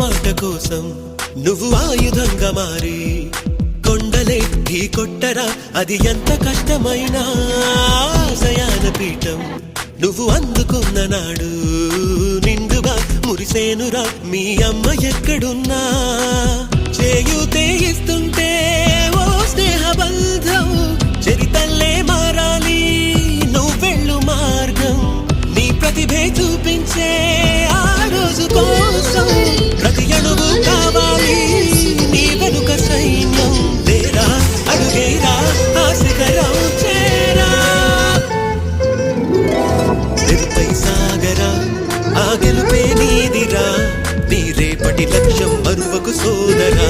మాట కోసం నువ్వు ఆయుధంగా మారి కొండలే ఢీ కొట్టరా అది ఎంత కష్టమైన ఆశయాన పీఠం. నువ్వు అందుకున్న నాడు నిండుగా మురిసేనురా మీ అమ్మ ఎక్కడున్నా? చేయుతే ఇస్తుంటే ఓ స్నేహ బంధం చరితల్లే మారాలి నువ్వు వెళ్ళు మార్గం నీ ప్రతిభే చూపించే గెలుపే నీదిరా నీ రేపటి లక్ష్యం మరువకు సోదరా.